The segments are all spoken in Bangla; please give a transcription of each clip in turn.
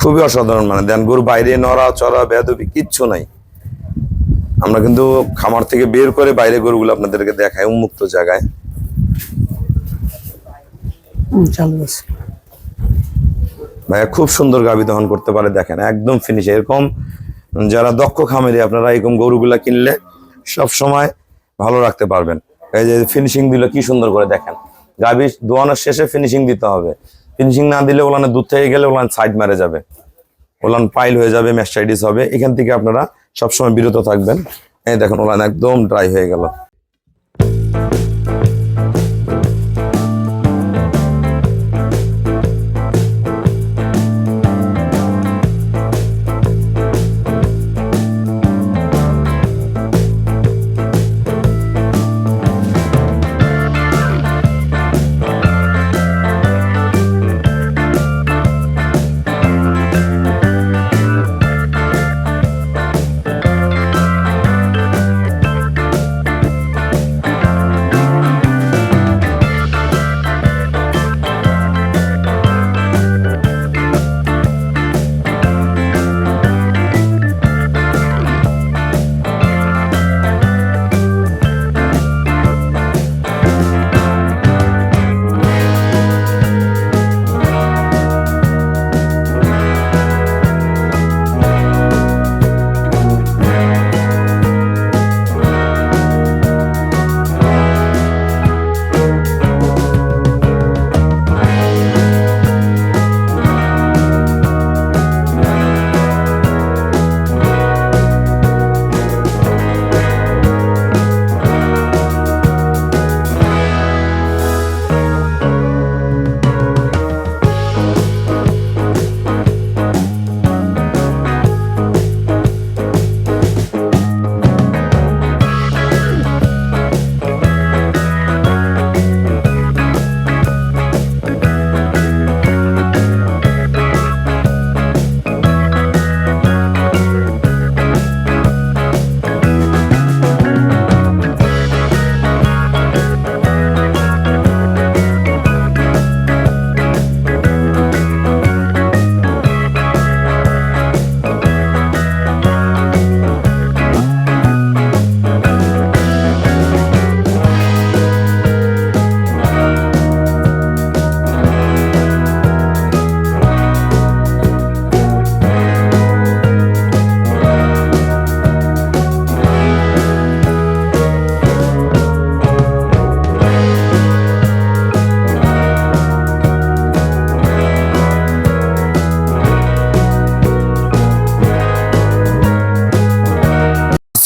খুবই অসাধারণ মানে দেন গরু বাইরে নড়া চড়া বেদবি কিচ্ছু নাই। আমরা কিন্তু খামার থেকে বের করে বাইরে গরুগুলো আপনাদেরকে দেখাই উন্মুক্ত জায়গায়। ভাইয়া খুব সুন্দর গাভী দহন করতে পারে দেখেন একদম ফিনিশ এরকম যারা দক্ষ খামারি আপনারা এরকম গরুগুলা কিনলে সব সময় ভালো রাখতে পারবেন। এই যে ফিনিশিং দিলে কি সুন্দর করে দেখেন। গাভী দোয়ানোর শেষে ফিনিশিং দিতে হবে। ফিনিশিং না দিলে ওলানে দুধ থেকে গেলে ওলান সাইড মারে যাবে। ওলান পাইল হয়ে যাবে, ম্যাস্টাইটিস হবে। এখান থেকে আপনারা সবসময় বিরত থাকবেন। এই দেখুন, ওলান একদম ড্রাই হয়ে গেল।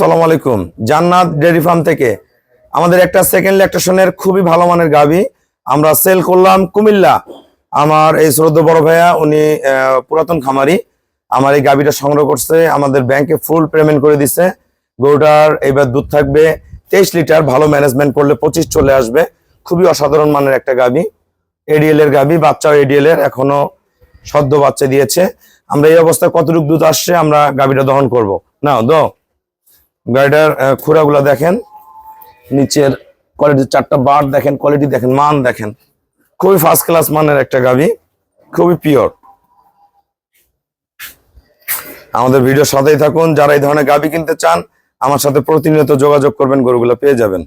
আসসালামু আলাইকুম। জান্নাত ডেয়ারি ফার্ম থেকে আমাদের একটা সেকেন্ড ল্যাকটেশনের খুবই ভালো মানের গাভী আমরা সেল করলাম কুমিল্লা। আমার এই শ্রদ্ধ বড় ভাইয়া, উনি পুরাতন খামারি। আমার এই গাভীটা সংগ্রহ করছে, আমাদের ব্যাংকে ফুল পেমেন্ট করে দিছে। গরুটার এবার দুধ থাকবে, তেইশ লিটার, ভালো ম্যানেজমেন্ট করলে পঁচিশ চলে আসবে। খুবই অসাধারণ মানের একটা গাভী এডিএল এর গাভী বাচ্চাও এডিএল এর এখনও সদ্য বাচ্চা দিয়েছে। আমরা এই অবস্থায় কতটুকু দুধ আসছে, আমরা গাভীটা দহন করব। না দো গাড়িটার খুঁড়াগুলা দেখেন, নিচের কোয়ালিটি চারটা বার দেখেন কোয়ালিটি দেখেন, মান দেখেন। খুবই ফার্স্ট ক্লাস মানের একটা গাভি, খুবই পিওর আমাদের ভিডিও সাথেই থাকুন, যারা এই ধরনের গাভি কিনতে চান, আমার সাথে প্রতিনিয়ত যোগাযোগ করবেন, গরুগুলো পেয়ে যাবেন।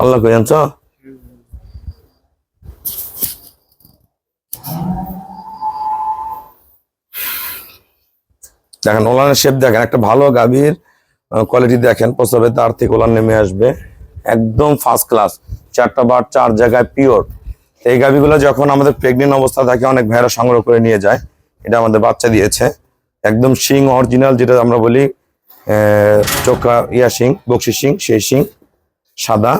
আল্লাহ কই দেখেন ওলানের শেপ দেখেন, একটা ভালো গাভীর কোয়ালিটি দেখেন প্রস্তাবে তার থেকে ওলান নেমে আসবে। একদম ফার্স্ট ক্লাস চারটা বার, চার জায়গায় পিওর এই গাভীগুলো যখন আমাদের প্রেগনেন্ট অবস্থা থাকে, অনেক ভাইরা সংগ্রহ করে নিয়ে যায়। এটা আমাদের বাচ্চা দিয়েছে। একদম শিং অরিজিনাল যেটা আমরা বলি চোখা ইয়া শিং বক্সি শিং, সেই শিং, সাদা।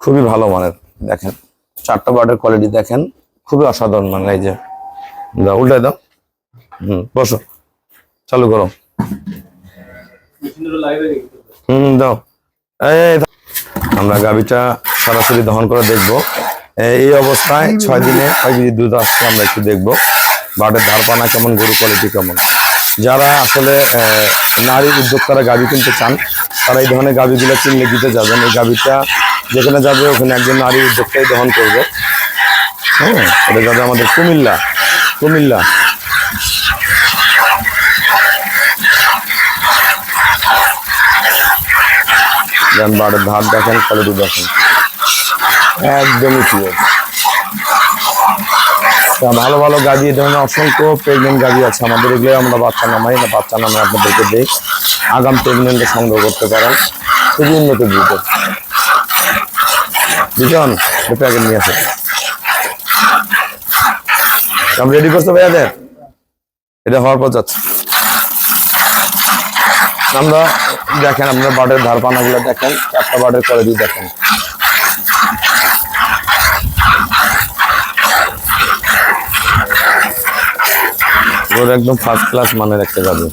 খুবই ভালো মানের, দেখেন। চারটা বার্ডের কোয়ালিটি দেখেন, খুবই অসাধারণ মানে এই যে। উল্টাই দাও। হুম, বসো। চালু করো। হুম দাও। আমরা গাভিটা সরাসরি দহন করে দেখব। এই অবস্থায় ছয় দিনে ছয় কেজি দুধ আসছে আমরা একটু দেখব। বাটের ধারপানা কেমন গরু কোয়ালিটি কেমন? যারা আসলে নারী উদ্যোক্তারা গাভি কিনতে চান তারা এই ধরনের গাভিগুলো কিনলে দিতে যাবেন। এই গাভিটা যেখানে যাবে ওখানে একজন নারী উদ্যোক্তাই দহন করবে। হ্যাঁ এটা যাবে আমাদের কুমিল্লা। কুমিল্লা। দেন বাড়ির ধার দেখেন কোয়ালিটি দেখেন। একদমই ভালো ভালো গাড়ি এই ধরনের অসংখ্য প্রেগনেন্ট গাড়ি আছে আমাদের। এগুলো আমরা বাচ্চা নামাই, না বাচ্চা নামে আপনাদেরকে দেই। আগাম প্রেগনেন্টে সংগ্রহ করতে পারেন। খুবই উন্নত দ্রুত। দুজন প্যাকেট নিয়ে আসে রেডি করতে ভাইয়াদের? এটা হওয়ার পর যাচ্ছে। আমরা দেখেন আপনার বাটের ধার পানাগুলো দেখেন একটা বাটের করে দিয়ে দেখেন। একদম ফার্স্ট ক্লাস মানে রাখতে গাড়ি।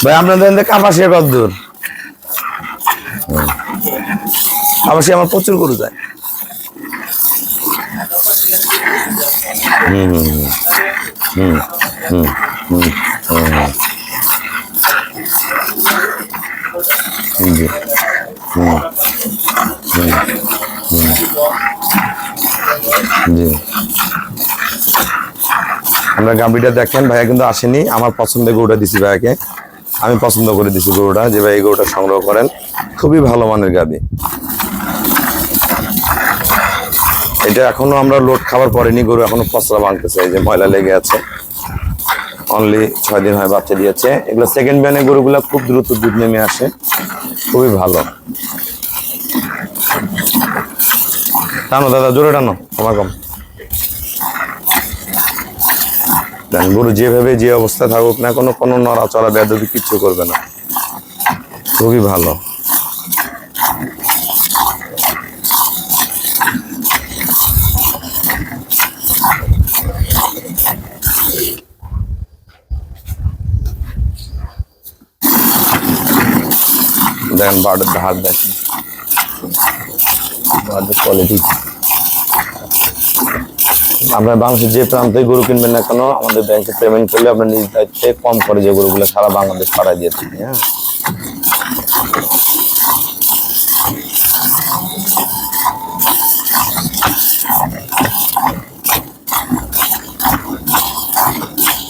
ভাই আপনাদের কাপাসিয়া কত দূর কাপাসিয়া আমার প্রচুর গরু যায় হুম হুম হুম হুম হুম জি হুম হুম হুম জি আমরা গাম্বিটা দেখেন ভাইয়া কিন্তু আসেনি আমার পছন্দের গরুটা দিছি ভাইয়াকে আমি পছন্দ করে দিছি গরুটা, যে ভাই এই গরুটা সংগ্রহ করেন। খুবই ভালো মানের গাবি। এটা এখনও আমরা লোড খাবার পরেনি, গরু এখনও পচরা ভাঙতেছে, এই যে ময়লা লেগে আছে। অনলি ছয় দিন হয় বাচ্চা দিয়েছে। এগুলো সেকেন্ড ব্যানে গরুগুলো খুব দ্রুত দুধ নেমে আসে। খুবই ভালো। টানো দাদা, জোরে টানো, আমার কম দেন গরু যেভাবে যে অবস্থা থাকুক না কোনো কোনো নড়াচড়া, বেদবি কিচ্ছু করবে না। খুবই ভালো। দেখেন বার্ডের ধার দেখেন। বার্ডের কোয়ালিটি আপনার বাংলাদেশের যে প্রান্তে গরু কিনবেন না কেন, আমাদের ব্যাংকে পেমেন্ট করলে আপনার নিজ দায়িত্বে কম করে যে গরুগুলো সারা বাংলাদেশ পাঠাই দিয়ে হ্যাঁ?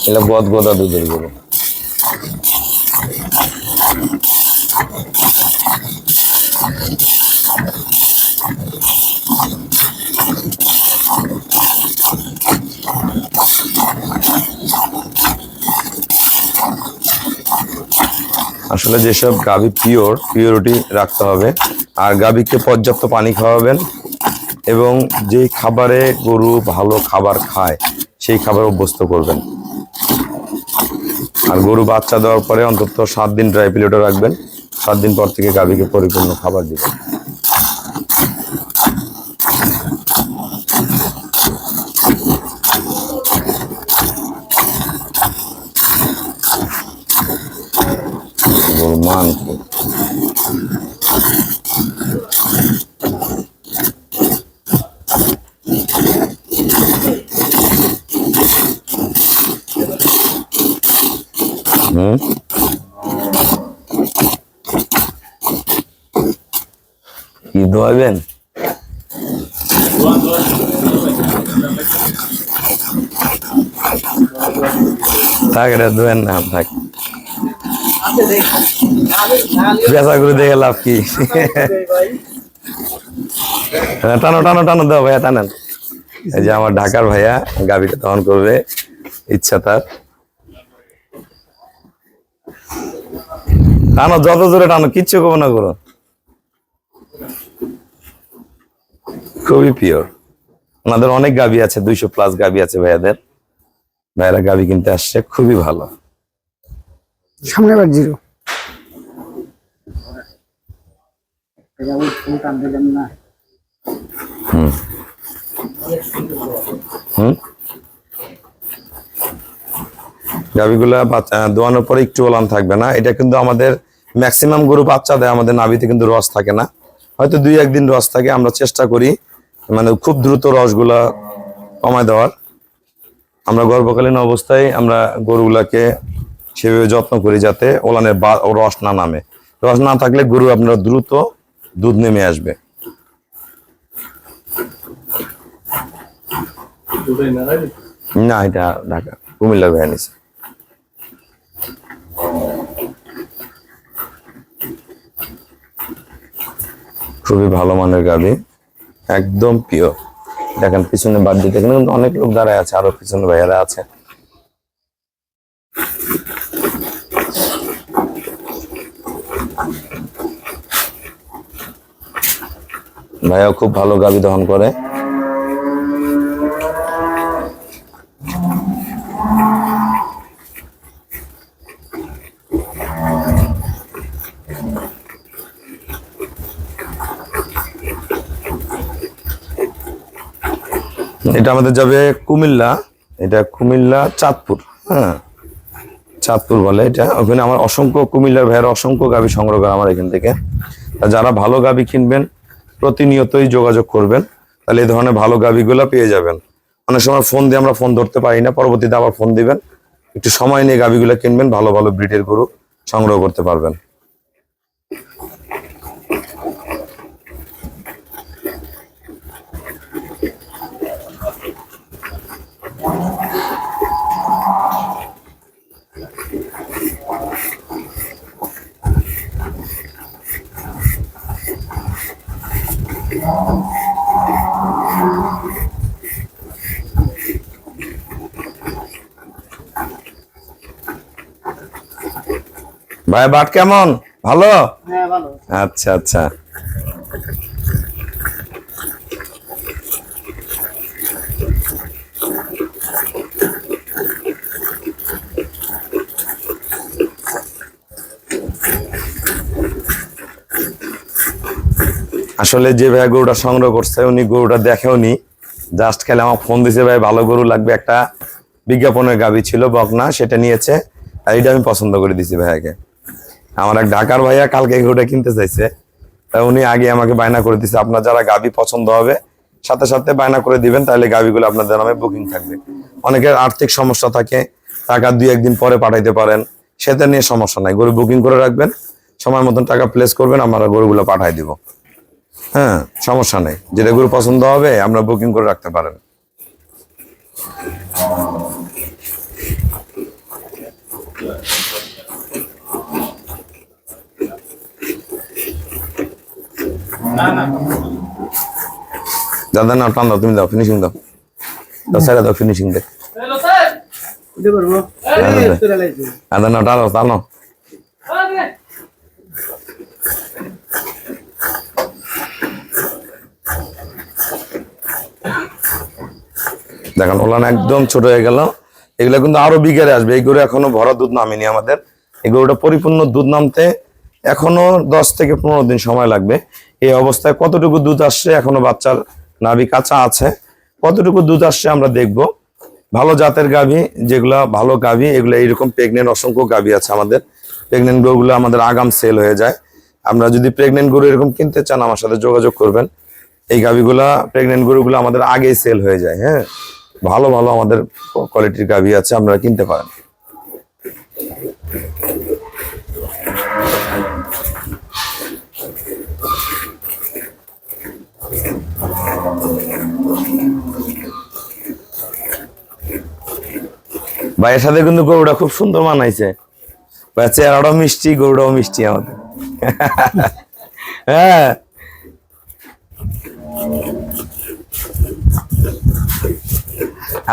এগুলো গদ গদা দুধের গরু। আসলে যেসব গাভী পিওর পিওরিটি রাখতে হবে। আর গাভীকে পর্যাপ্ত পানি খাওয়াবেন এবং যেই খাবারে গরু ভালো খাবার খায়, সেই খাবার অভ্যস্ত করবেন। আর গরু বাচ্চা দেওয়ার পরে অন্তত সাত দিন ড্রাই পিরিয়ডে রাখবেন। সাত দিন পর থেকে গাভীকে পরিপূর্ণ খাবার দিবেন। কি দোয়াবেন থাক না থাক। বেচা করে দেখে লাভ কি? হ্যাঁ, টানো টানো টানো দাও ভাইয়া টানেন। এই যে আমার ঢাকার ভাইয়া গাবিটা দহন করবে ইচ্ছা তার। টানো যত জোরে টানো কিচ্ছু করব না করো খুবই পিওর ওনাদের অনেক গাবি আছে দুইশো প্লাস গাবি আছে ভাইয়াদের। ভাইয়ারা গাবি কিনতে আসছে খুবই ভালো। সামনে বার জিরো। হুম। গাভিগুলা বাচ্চা দোয়ানোর পরে একটু ওলান থাকবে না। এটা কিন্তু আমাদের ম্যাক্সিমাম গরু বাচ্চা দেয় আমাদের নাভিতে কিন্তু রস থাকে না। হয়তো দুই একদিন রস থাকে আমরা চেষ্টা করি মানে খুব দ্রুত রসগুলা কমায় দেওয়ার। আমরা গর্ভকালীন অবস্থায় আমরা গরুগুলাকে সেভাবে যত্ন করি যাতে ওলানের বা- রস না নামে। রস না থাকলে গরু আপনার দ্রুত দুধ নেমে আসবে। না, এটা ঢাকা কুমিল্লার ভ্যান খুবই ভালো মানের গাবি একদম পিওর দেখেন, পিছনে বাদ দিতে কিন্তু অনেক লোক দাঁড়ায় আছে, আরও পিছনে ভাইয়ারা আছে। ভাইয়া খুব ভালো গাবি দহন করে। এটা আমাদের যাবে কুমিল্লা, এটা কুমিল্লা চাঁদপুর হ্যাঁ। চাঁদপুর বলে এটা। ওখানে আমার অসংখ্য কুমিল্লার ভাইয়ের, অসংখ্য গাবি সংগ্রহ করে আমার এখান থেকে। যারা ভালো গাবি কিনবেন, প্রতিনিয়তই যোগাযোগ করবেন, তাহলে এই ধরনের ভালো গাবিগুলো পেয়ে যাবেন। অনেক সময় ফোন দিয়ে আমরা ফোন ধরতে পারি না, পরবর্তীতে আবার ফোন দিবেন। একটু সময় নিয়ে গাবিগুলো কিনবেন, ভালো ভালো ব্রিডের গরু সংগ্রহ করতে পারবেন। ভাই বাট কেমন? ভালো? হ্যাঁ ভালো। আচ্ছা আচ্ছা। আসলে যে ভাই গরুটা সংগ্রহ করছে, উনি গরুটা দেখেও নি জাস্ট খেলে আমার ফোন দিছে, ভাই, ভালো গরু লাগবে। একটা বিজ্ঞাপনের গাবি ছিল, বকনা, সেটা নিয়েছে। আর এটা আমি পছন্দ করে দিছি ভাইয়াকে। আমার এক ঢাকার ভাইয়া কালকে গরুটা কিনতে চাইছে। তা উনি আগে আমাকে বায়না করে দিছে, আপনার যারা গাবি পছন্দ হবে, সাথে সাথে বায়না করে দিবেন, তাহলে গাবিগুলো আপনাদের নামে বুকিং থাকবে। অনেকের আর্থিক সমস্যা থাকে, টাকা দুই একদিন পরে পাঠাইতে পারেন। সেটা নিয়ে সমস্যা নাই, গরু বুকিং করে রাখবেন। সময় মতন টাকা প্লেস করবেন, আমরা গরুগুলো পাঠাই দিব। হ্যাঁ সমস্যা নেই। যেটা গরু পছন্দ হবে আমরা বুকিং করে রাখতে পারেন। দাদা না টান দাও তুমি দাও ফিনিশিং দাও। দাও স্যার দাও ফিনিশিং দে। হ্যাঁ, দাদা। না টানো টানো দেখেন, ওলান একদম ছোট হয়ে গেল। এগুলো কিন্তু আরও বিঘারে আসবে। এই গরু এখনও ভরা দুধ নামেনি আমাদের। এই গরুটা পরিপূর্ণ দুধ নামতে এখনও দশ থেকে পনেরো দিন সময় লাগবে। এই অবস্থায় কতটুকু দুধ আসছে এখনও বাচ্চার নাভি কাঁচা আছে। কতটুকু দুধ আসছে আমরা দেখব। ভালো জাতের গাভী, যেগুলা ভালো গাভী, এগুলো এইরকম প্রেগনেন্ট অসংখ্য গাভী আছে আমাদের। প্রেগনেন্ট গরুগুলো আমাদের আগাম সেল হয়ে যায়। আমরা যদি প্রেগনেন্ট গরু এরকম কিনতে চান, আমার সাথে যোগাযোগ করবেন। এই গাভীগুলা প্রেগনেন্ট গরুগুলো আমাদের আগেই সেল হয়ে যায় হ্যাঁ? ভালো ভালো আমাদের কোয়ালিটির গাভী আছে, আপনারা কিনতে পারেন। ভাইয়ের সাথে কিন্তু গরুটা খুব সুন্দর মানাইছে। ভাই চেহারাটাও মিষ্টি, গরুটাও মিষ্টি আমাদের। হ্যাঁ?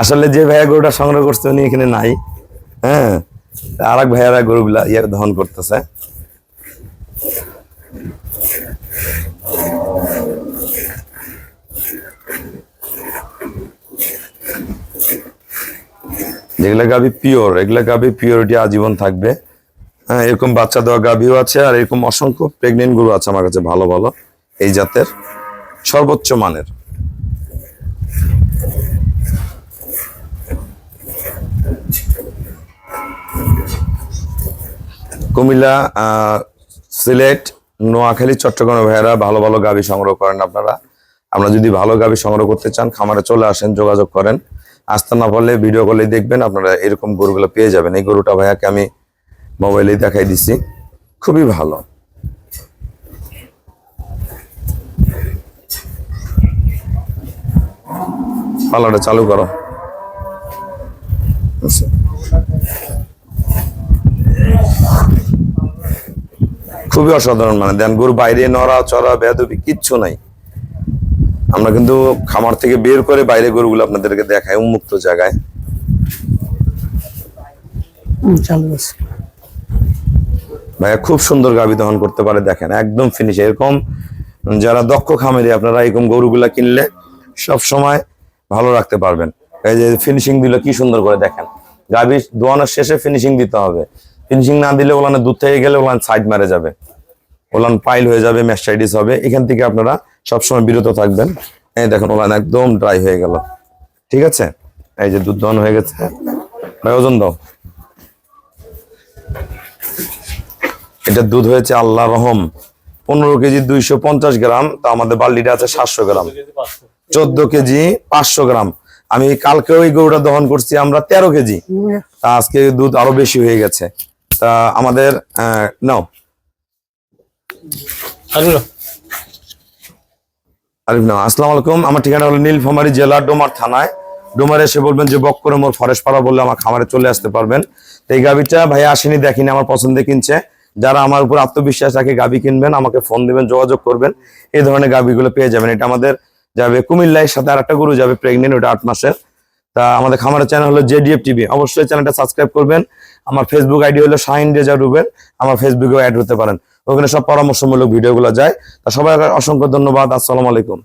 আসলে যে ভাইয়া গরুটা সংগ্রহ করছে উনি এখানে নাই হ্যাঁ? আর এক ভাইয়ারা গরুগুলা ইয়ে দহন করতেছে। যেগুলা গাভি পিওর, এগুলা গাভি পিওরিটি আজীবন থাকবে। হ্যাঁ এরকম বাচ্চা দেওয়া গাভিও আছে আর এরকম অসংখ্য প্রেগনেন্ট গরু আছে আমার কাছে ভালো ভালো, এই জাতের। সর্বোচ্চ মানের। কুমিল্লা সিলেট, নোয়াখালী চট্টগ্রাম ভাইয়েরা ভালো ভালো গাভী সংগ্রহ করেন আপনারা। আপনারা যদি ভালো গাভী সংগ্রহ করতে চান, খামারে চলে আসেন, যোগাযোগ করেন। আসতে না পারলে ভিডিও কলে দেখবেন, আপনারা এরকম গরুগুলো পেয়ে যাবেন। এই গরুটা ভাইয়াকে আমি মোবাইলেই দেখাই দিছি। খুবই ভালো। পালাটা চালু করো। খুবই অসাধারণ মানে দেন গরু বাইরে নড়া চড়া বেদবি কিচ্ছু নাই। আমরা কিন্তু খামার থেকে বের করে বাইরে গরুগুলো আপনাদেরকে দেখাই উন্মুক্ত জায়গায়। ভাইয়া খুব সুন্দর গাভী দহন করতে পারে দেখেন একদম ফিনিশ এরকম যারা দক্ষ খামারি আপনারা এরকম গরুগুলা কিনলে সব সময় ভালো রাখতে পারবেন। এই যে ফিনিশিং দিলে, কি সুন্দর করে দেখেন। গাভী দোয়ানোর শেষে ফিনিশিং দিতে হবে। ফিনিশিং না দিলে ওলানে দুধ থেকে গেলে ওলান সাইড মারে যাবে। ওলান পাইল হয়ে যাবে ম্যাস্টাইটিস হবে। এখান থেকে আপনারা সবসময় বিরত থাকবেন। এই দেখুন, ওলান একদম ড্রাই হয়ে গেল। ঠিক আছে? এই যে দুধ দহন হয়ে গেছে। ভাই, ওজন দাও। এটা দুধ হয়েছে আল্লাহ রহম। পনেরো কেজি দুইশো পঞ্চাশ গ্রাম, তা আমাদের বাল্টিটা আছে সাতশো গ্রাম। চোদ্দ কেজি পাঁচশো গ্রাম। আমি কালকে ওই গরুটা দহন করছি আমরা তেরো কেজি। তা আজকে দুধ আরও বেশি হয়ে গেছে। তা আমাদের নাও। আরিফ নাও। আসসালামু আলাইকুম। আমার ঠিকানা হলো নীলফামারী জেলা ডোমার থানায়। ডোমারে এসে বলবেন যে বক করে মোর ফরেস্ট পাড়া বললে আমার খামারে চলে আসতে পারবেন। তো এই গাবিটা ভাই আসেনি দেখিনি আমার পছন্দে কিনছে। যারা আমার উপর আত্মবিশ্বাস রাখে গাবি কিনবেন আমাকে ফোন দিবেন যোগাযোগ করবেন। এই ধরনের গাবিগুলো পেয়ে যাবেন। এটা আমাদের যাবে কুমিল্লায়, সাথে আর একটা গরু যাবে প্রেগনেন্ট ওটা আট মাসের। তা আমাদের খামারের চ্যানেল হলো জেডিএফ টিভি অবশ্যই চ্যানেলটা সাবস্ক্রাইব করবেন। আমার ফেসবুক আইডি হলো শাহিন রেজা রুবেন আমার ফেসবুকেও অ্যাড হতে পারেন। ওখানে সব পরামর্শমূলক ভিডিওগুলো যায়। তা সবাই অসংখ্য ধন্যবাদ। আসসালামু আলাইকুম।